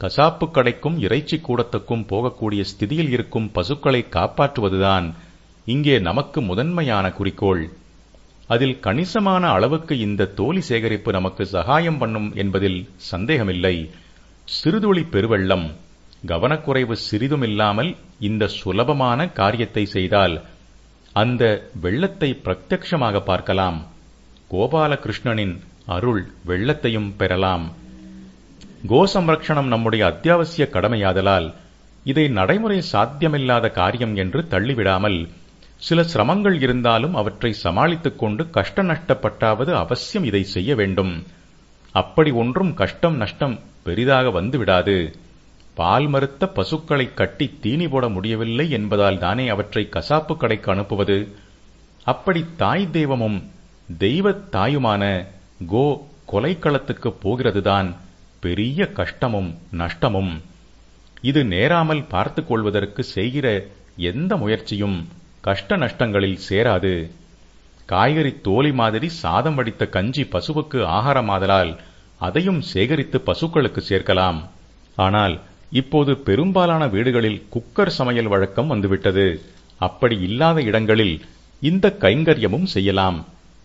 கசாப்பு கடைக்கும் இறைச்சி கூடத்துக்கும் போகக்கூடிய ஸ்திதியில் இருக்கும் பசுக்களை காப்பாற்றுவதுதான் இங்கே நமக்கு முதன்மையான குறிக்கோள். அதில் கணிசமான அளவுக்கு இந்த தோலி சேகரிப்பு நமக்கு சகாயம் பண்ணும் என்பதில் சந்தேகமில்லை. சிறுதுளி பெருவெள்ளம் கவனக்குறைவு சிறிதுமில்லாமல் இந்த சுலபமான காரியத்தை செய்தால் அந்த வெள்ளத்தை பிரத்யட்சமாக பார்க்கலாம். கோபாலகிருஷ்ணனின் அருள் வெள்ளத்தையும் பெறலாம். கோசம்ரக்ஷணம் நம்முடைய அத்தியாவசிய கடமையாதலால் இதை நடைமுறை சாத்தியமில்லாத காரியம் என்று தள்ளிவிடாமல் சில சிரமங்கள் இருந்தாலும் அவற்றை சமாளித்துக் கொண்டு கஷ்ட நஷ்டப்பட்டாவது அவசியம் இதை செய்ய வேண்டும். அப்படி ஒன்றும் கஷ்டம் நஷ்டம் பெரிதாக வந்துவிடாது. பால் மறுத்த பசுக்களை கட்டி தீனி போட முடியவில்லை என்பதால் தானே அவற்றை கசாப்பு கடைக்கு அனுப்புவது? அப்படி தாய் தெய்வமும் தெய்வத் தாயுமான கோ கொலைக்களத்துக்கு போகிறதுதான். பெரிய கஷ்டமும் நஷ்டமும். இது நேராமல் பார்த்து கொள்வதற்கு செய்கிற எந்த முயற்சியும் கஷ்ட நஷ்டங்களில் சேராது. காய்கறி தோலி மாதிரி சாதம் வடித்த கஞ்சி பசுவுக்கு ஆகாரமாதலால் அதையும் சேகரித்து பசுக்களுக்கு சேர்க்கலாம். ஆனால் இப்போது பெரும்பாலான வீடுகளில் குக்கர் சமையல் வழக்கம் வந்துவிட்டது. அப்படி இல்லாத இடங்களில் இந்த கைங்கரியமும் செய்யலாம்.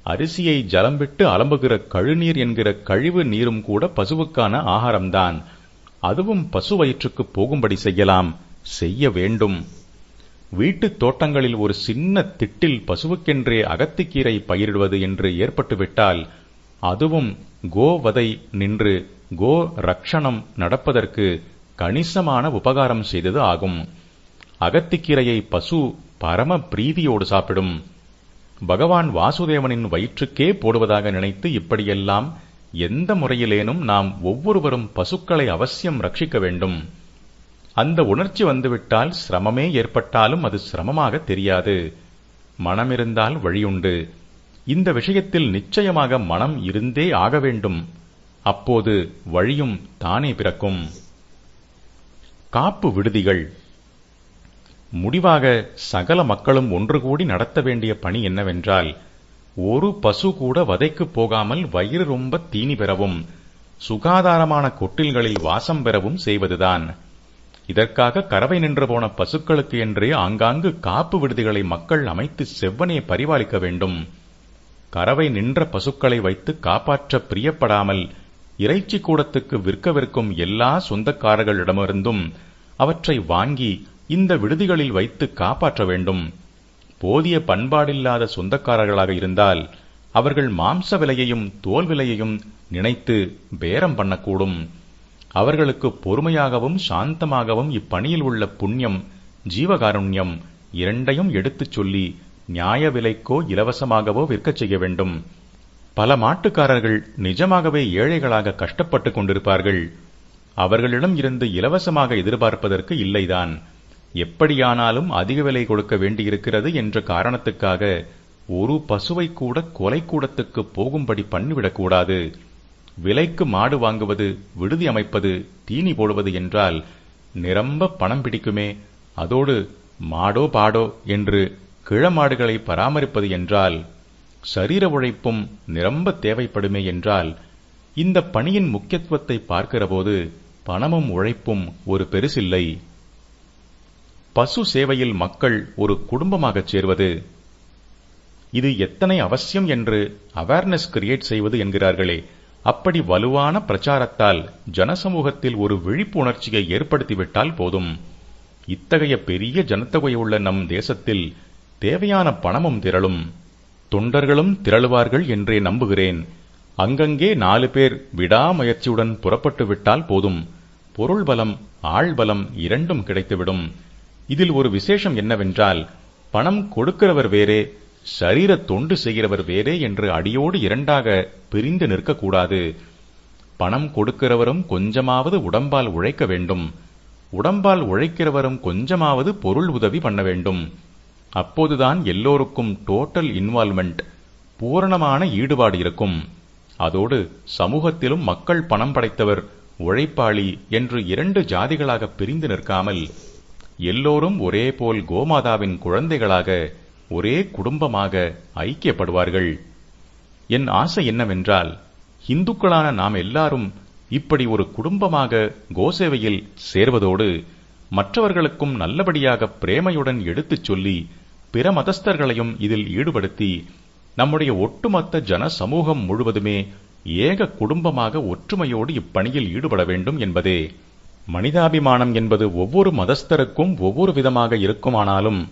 அரிசியை ஜலம் விட்டு அலம்புகிற கழுநீர் என்கிற கழிவு நீரும் கூட பசுவுக்கான ஆகாரம்தான். அதுவும் பசு வயிற்றுக்கு போகும்படி செய்யலாம். செய்ய வேண்டும். வீட்டுத் தோட்டங்களில் ஒரு சின்ன திட்டில் பசுவுக்கென்றே அகத்திக்கீரை பயிரிடுவது என்று ஏற்பட்டுவிட்டால் அதுவும் கோவதை நின்று கோ ரக்ஷணம் நடப்பதற்கு கணிசமான உபகாரம் செய்தது ஆகும். அகத்திக்கீரையை பசு பரம பிரீதியோடு சாப்பிடும். பகவான் வாசுதேவனின் வயிற்றுக்கே போடுவதாக நினைத்து இப்படியெல்லாம் எந்த முறையிலேனும் நாம் ஒவ்வொருவரும் பசுக்களை அவசியம் ரட்சிக்க வேண்டும். அந்த உணர்ச்சி வந்துவிட்டால் சிரமமே ஏற்பட்டாலும் அது சிரமமாக தெரியாது. மனமிருந்தால் வழியுண்டு. இந்த விஷயத்தில் நிச்சயமாக மனம் இருந்தே ஆக வேண்டும். அப்போது வழியும் தானே பிறக்கும். காப்பு விடுதிகள் முடிவாக சகல மக்களும் ஒன்று கூடி நடத்த வேண்டிய பணி என்னவென்றால் ஒரு பசு கூட வதைக்குப் போகாமல் வயிறு ரொம்ப தீனி பெறவும் சுகாதாரமான கொட்டில்களில் வாசம் பெறவும் செய்வதுதான். இதற்காக கறவை நின்று போன பசுக்களுக்கு என்றே ஆங்காங்கு காப்பு விடுதிகளை மக்கள் அமைத்து செவ்வனே பரிபாலிக்க வேண்டும். கறவை நின்ற பசுக்களை வைத்து காப்பாற்ற பிரியப்படாமல் இறைச்சி கூடத்துக்கு விற்கவிருக்கும் எல்லா சொந்தக்காரர்களிடமிருந்தும் அவற்றை வாங்கி இந்த விடுதிகளில் வைத்து காப்பாற்ற வேண்டும். போதிய பண்பாடில்லாத சொந்தக்காரர்களாக இருந்தால் அவர்கள் மாம்ச விலையையும் தோல் விலையையும் நினைத்து பேரம் பண்ணக்கூடும். அவர்களுக்கு பொறுமையாகவும் சாந்தமாகவும் இப்பணியில் உள்ள புண்ணியம் ஜீவகாருண்யம் இரண்டையும் எடுத்துச் சொல்லி நியாய விலைக்கோ இலவசமாகவோ விற்கச் செய்ய வேண்டும். பல மாட்டுக்காரர்கள் நிஜமாகவே ஏழைகளாக கஷ்டப்பட்டுக் கொண்டிருப்பார்கள். அவர்களிடம் இருந்து இலவசமாக எதிர்பார்ப்பதற்கு இல்லைதான். எப்படியானாலும் அதிக விலை கொடுக்க வேண்டியிருக்கிறது என்ற காரணத்துக்காக ஒரு பசுவை கூட கொலை கூடத்துக்கு போகும்படி பண்ணிவிடக்கூடாது விலைக்கு மாடு வாங்குவது விடுதி அமைப்பது தீனி போடுவது என்றால் நிரம்ப பணம் பிடிக்குமே. அதோடு மாடோ பாடோ என்று கிழமாடுகளை பராமரிப்பது என்றால் சரீர உழைப்பும் நிரம்ப தேவைப்படுமே என்றால் இந்த பணியின் முக்கியத்துவத்தை பார்க்கிறபோது பணமும் உழைப்பும் ஒரு பெருசில்லை. பசு சேவையில் மக்கள் ஒரு குடும்பமாகச் சேர்வது. இது எத்தனை அவசியம் என்று அவேர்னஸ் கிரியேட் செய்வது என்கிறார்களே. அப்படி வலுவான பிரச்சாரத்தால் ஜனசமூகத்தில் ஒரு விழிப்புணர்ச்சியை ஏற்படுத்திவிட்டால் போதும். இத்தகைய பெரிய ஜனத்தொகையுள்ள நம் தேசத்தில் தேவையான பணமும் திரளும். தொண்டர்களும் திரளுவார்கள் என்றே நம்புகிறேன். அங்கங்கே நாலு பேர் விடாமுயற்சியுடன் புறப்பட்டு விட்டால் போதும். பொருள் பலம் இரண்டும் கிடைத்துவிடும். இதில் ஒரு விசேஷம் என்னவென்றால் பணம் கொடுக்கிறவர் வேறே சரீர தொண்டு செய்கிறவர் வேறே என்று அடியோடு இரண்டாக பிரிந்து நிற்கக்கூடாது. பணம் கொடுக்கிறவரும் கொஞ்சமாவது உடம்பால் உழைக்க வேண்டும். உடம்பால் உழைக்கிறவரும் கொஞ்சமாவது பொருள் உதவி பண்ண வேண்டும். அப்போதுதான் எல்லோருக்கும் டோட்டல் இன்வால்மெண்ட் பூரணமான ஈடுபாடு இருக்கும். அதோடு சமூகத்திலும் மக்கள் பணம் படைத்தவர் உழைப்பாளி என்று இரண்டு ஜாதிகளாக பிரிந்து நிற்காமல் எல்லோரும் ஒரே போல் கோமாதாவின் குழந்தைகளாக ஒரே குடும்பமாக ஐக்கியப்படுவார்கள். என் ஆசை என்னவென்றால் இந்துக்களான நாம் எல்லாரும் இப்படி ஒரு குடும்பமாக கோசேவையில் சேர்வதோடு மற்றவர்களுக்கும் நல்லபடியாக பிரேமையுடன் எடுத்துச் சொல்லி பிற மதஸ்தர்களையும் இதில் ஈடுபடுத்தி நம்முடைய ஒட்டுமொத்த ஜன சமூகம் முழுவதுமே ஏக குடும்பமாக ஒற்றுமையோடு இப்பணியில் ஈடுபட வேண்டும் என்பதே மனிதாபிமானம் என்பது ஒவ்வொரு மதஸ்தருக்கும் ஒவ்வொரு விதமாக இருக்குமானாலும்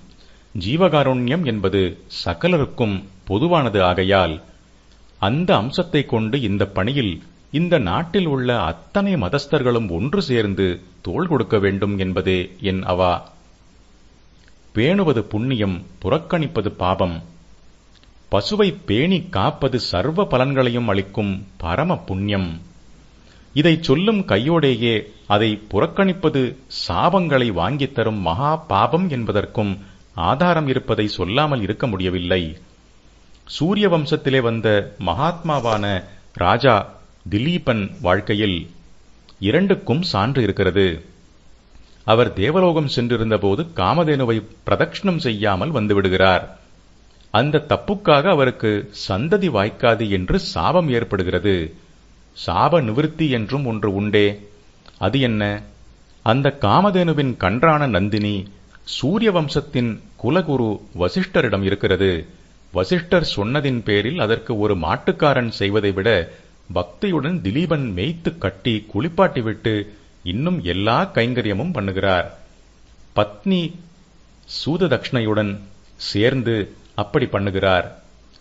ஜீவகாருண்யம் என்பது சகலருக்கும் பொதுவானது ஆகையால் அந்த அம்சத்தை கொண்டு இந்த பணியில் இந்த நாட்டில் உள்ள அத்தனை மதஸ்தர்களும் ஒன்று சேர்ந்து தோள் கொடுக்க வேண்டும் என்பதே என் அவா. பேணுவது புண்ணியம் புறக்கணிப்பது பாபம். பசுவை பேணி காப்பது சர்வ பலன்களையும் அளிக்கும் பரம புண்ணியம். இதை சொல்லும் கையோடேயே அதை புறக்கணிப்பது சாபங்களை வாங்கித் தரும் மகா பாபம் என்பதற்கும் ஆதாரம் இருப்பதை சொல்லாமல் இருக்க முடியவில்லை. சூரிய வம்சத்திலே வந்த மகாத்மாவான ராஜா திலீபன் வாழ்க்கையில் இரண்டுக்கும் சான்று இருக்கிறது. அவர் தேவலோகம் சென்றிருந்தபோது காமதேனுவை பிரதட்சிணம் செய்யாமல் வந்துவிடுகிறார். அந்த தப்புக்காக அவருக்கு சந்ததி வாய்க்காது என்று சாபம் ஏற்படுகிறது. சாப நிவிருத்தி என்றும் ஒன்று உண்டே. அது என்ன? அந்த காமதேனுவின் கன்றான நந்தினி சூரிய வம்சத்தின் குலகுரு வசிஷ்டரிடம் இருக்கிறது. வசிஷ்டர் சொன்னதின் பேரில் அதற்கு ஒரு மாட்டுக்காரன் செய்வதை விட பக்தியுடன் திலீபன் மேய்த்து கட்டி குளிப்பாட்டிவிட்டு இன்னும் எல்லா கைங்கரியமும் பண்ணுகிறார். பத்னி சூத தட்சிணையுடன் சேர்ந்து அப்படி பண்ணுகிறார்.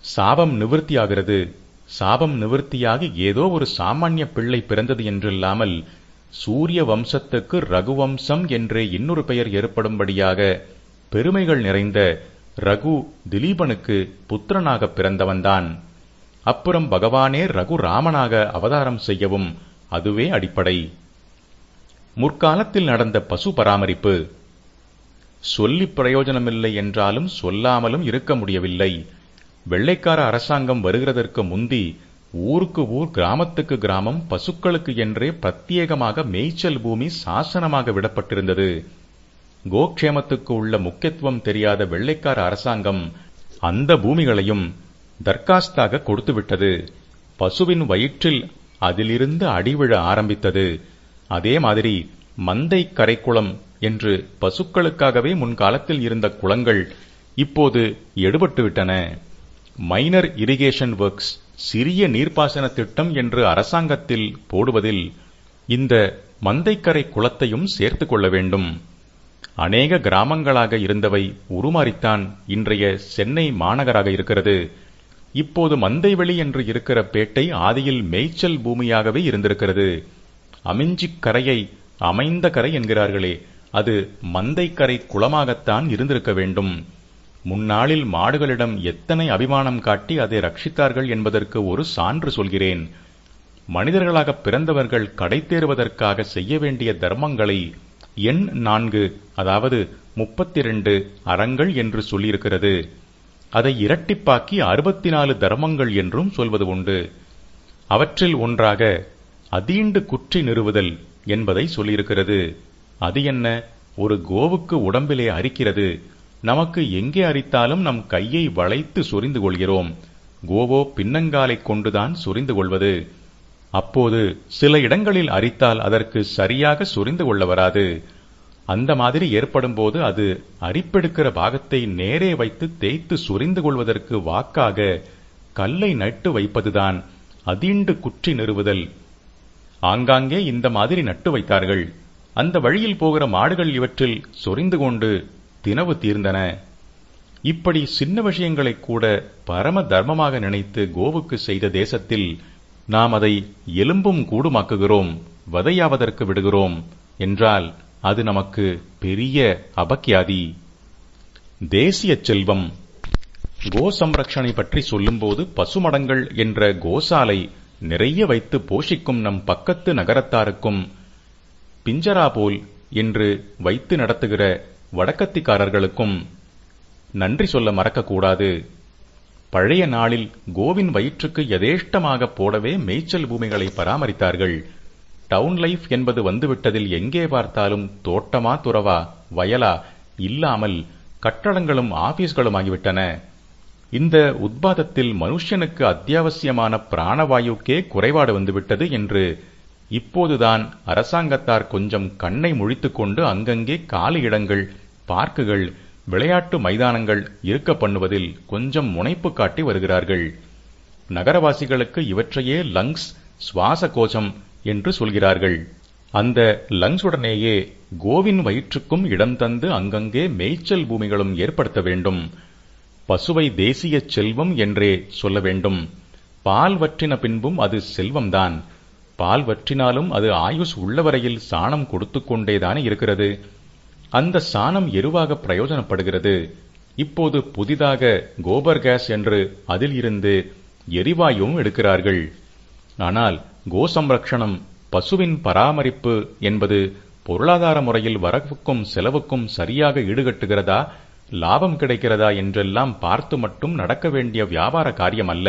சாபம் நிவர்த்தியாகிறது. சாபம் நிவர்த்தியாகி ஏதோ ஒரு சாமானிய பிள்ளை பிறந்தது என்றில்லாமல் சூரிய வம்சத்துக்கு ரகுவம்சம் என்றே இன்னொரு பெயர் ஏற்படும்படியாக பெருமைகள் நிறைந்த ரகு திலீபனுக்கு புத்திரனாக பிறந்தவன்தான். அப்புறம் பகவானே ரகு ராமனாக அவதாரம் செய்யவும் அதுவே அடிப்படை. முற்காலத்தில் நடந்த பசு பராமரிப்பு. சொல்லி பிரயோஜனமில்லை என்றாலும் சொல்லாமலும் இருக்க முடியவில்லை. வெள்ளைக்கார அரசாங்கம் வருகிறதற்கு முந்தி ஊருக்கு ஊர் கிராமத்துக்கு கிராமம் பசுக்களுக்கு என்றே பிரத்யேகமாக மேய்ச்சல் பூமி சாசனமாக விடப்பட்டிருந்தது. கோக்ஷேமத்துக்கு உள்ள முக்கியத்துவம் தெரியாத வெள்ளைக்கார அரசாங்கம் அந்த பூமிகளையும் தர்காஸ்தாக கொடுத்துவிட்டது. பசுவின் வயிற்றில் அதிலிருந்து அடிவிழ ஆரம்பித்தது. அதே மாதிரி மந்தை கரைக்குளம் என்று பசுக்களுக்காகவே முன்காலத்தில் இருந்த குளங்கள் இப்போது எடுபட்டுவிட்டன. மைனர் இரிகேஷன் ஒர்க்ஸ் சிறிய நீர்ப்பாசன திட்டம் என்று அரசாங்கத்தில் போடுவதில் இந்த மந்தைக்கரை குளத்தையும் சேர்த்துக் கொள்ள வேண்டும். அநேக கிராமங்களாக இருந்தவை உருமாறித்தான் இன்றைய சென்னை மாநகராக இருக்கிறது. இப்போது மந்தைவெளி என்று இருக்கிற பேட்டை ஆதியில் மேய்ச்சல் பூமியாகவே இருந்திருக்கிறது. அமிஞ்சிக் கரையை அமைந்த கரை என்கிறார்களே அது மந்தைக்கரை குளமாகத்தான் இருந்திருக்க வேண்டும். முன்னாளில் மாடுகளிடம் எத்தனை அபிமானம் காட்டி அதை ரட்சித்தார்கள் என்பதற்கு ஒரு சான்று சொல்கிறேன். மனிதர்களாக பிறந்தவர்கள் கடை தேறுவதற்காக செய்ய வேண்டிய தர்மங்களை எண் நான்கு அதாவது முப்பத்தி ரெண்டு அறங்கள் என்று சொல்லியிருக்கிறது. அதை இரட்டிப்பாக்கி அறுபத்தி நாலு தர்மங்கள் என்றும் சொல்வது உண்டு. அவற்றில் ஒன்றாக அதீண்டு குற்றி நிறுவுதல் என்பதை சொல்லியிருக்கிறது. அது என்ன? ஒரு கோவுக்கு உடம்பிலே அரிக்கிறது. நமக்கு எங்கே அரித்தாலும் நம் கையை வளைத்து சொரிந்து கொள்கிறோம். கோவோ பின்னங்காலைக் கொண்டுதான் சொரிந்து கொள்வது. அப்போது சில இடங்களில் அரித்தால் அதற்கு சரியாக சொரிந்து கொள்ள வராது. அந்த மாதிரி ஏற்படும் போது அது அரிப்பெடுக்கிற பாகத்தை நேரே வைத்து தேய்த்து சொரிந்து கொள்வதற்கு வாக்காக கல்லை நட்டு வைப்பதுதான் அதீண்டு குற்றி நிறுவுதல் ஆங்காங்கே இந்த மாதிரி நட்டு வைத்தார்கள். அந்த வழியில் போகிற மாடுகள் இவற்றில் சொரிந்து கொண்டு தினவு தீர்ந்தன. இப்படி சின்ன விஷயங்களை கூட பரம தர்மமாக நினைத்து கோவுக்கு செய்த தேசத்தில் நாம் அதை எலும்பும் கூடுமாக்குகிறோம் வதையாவதற்கு விடுகிறோம் என்றால் அது நமக்கு பெரிய அபக்கியாதி தேசிய செல்வம். கோ சம்ரக்ஷனை பற்றி சொல்லும்போது பசுமடங்கள் என்ற கோசாலை நிறைய வைத்து போஷிக்கும் நம் பக்கத்து நகரத்தாருக்கும் பிஞ்சரா போல் என்று வைத்து நடத்துகிற வடக்கத்திக்காரர்களுக்கும் நன்றி சொல்ல மறக்கக்கூடாது. பழைய நாளில் கோவின் வயிற்றுக்கு யதேஷ்டமாக போடவே மேய்ச்சல் பூமிகளை பராமரித்தார்கள். டவுன் லைஃப் என்பது வந்துவிட்டதில் எங்கே பார்த்தாலும் தோட்டமா துறவா வயலா இல்லாமல் கட்டடங்களும் ஆபீஸ்களும் ஆகிவிட்டன இந்த உத்பாதத்தில் மனுஷனுக்கு அத்தியாவசியமான பிராணவாயுக்கே குறைபாடு வந்துவிட்டது என்று இப்போதுதான் அரசாங்கத்தார் கொஞ்சம் கண்ணை முழித்துக்கொண்டு அங்கங்கே காலி இடங்கள் பார்க்குகள் விளையாட்டு மைதானங்கள் இருக்க பண்ணுவதில் கொஞ்சம் முனைப்பு காட்டி வருகிறார்கள். நகரவாசிகளுக்கு இவற்றையே லங்ஸ் சுவாச கோஷம் என்று சொல்கிறார்கள். அந்த லங்ஸுடனேயே கோவின் வயிற்றுக்கும் இடம் தந்து அங்கங்கே மேய்ச்சல் பூமிகளும் ஏற்படுத்த வேண்டும். பசுவை தேசிய செல்வம் என்றே சொல்ல வேண்டும். பால் வற்றின பின்பும் அது செல்வம்தான். பால் வற்றினாலும் அது ஆயுஷ் உள்ளவரையில் சாணம் கொடுத்து கொண்டேதானே இருக்கிறது. அந்த சாணம் எருவாக பிரயோஜனப்படுகிறது. இப்போது புதிதாக கோபர் கேஸ் என்று அதில் இருந்து எரிவாயுவும் எடுக்கிறார்கள். ஆனால் கோசம்ரக்ஷணம் பசுவின் பராமரிப்பு என்பது பொருளாதார முறையில் வரவுக்கும் செலவுக்கும் சரியாக ஈடுகட்டுகிறதா லாபம் கிடைக்கிறதா என்றெல்லாம் பார்த்து மட்டும் நடக்க வேண்டிய வியாபார காரியம் அல்ல